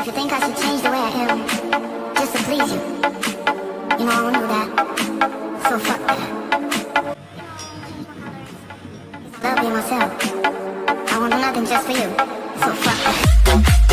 If you think I should change the way I am, just to please you, you know I won't do that. So fuck that. Love me myself. I won't do nothing just for you. So fuck that.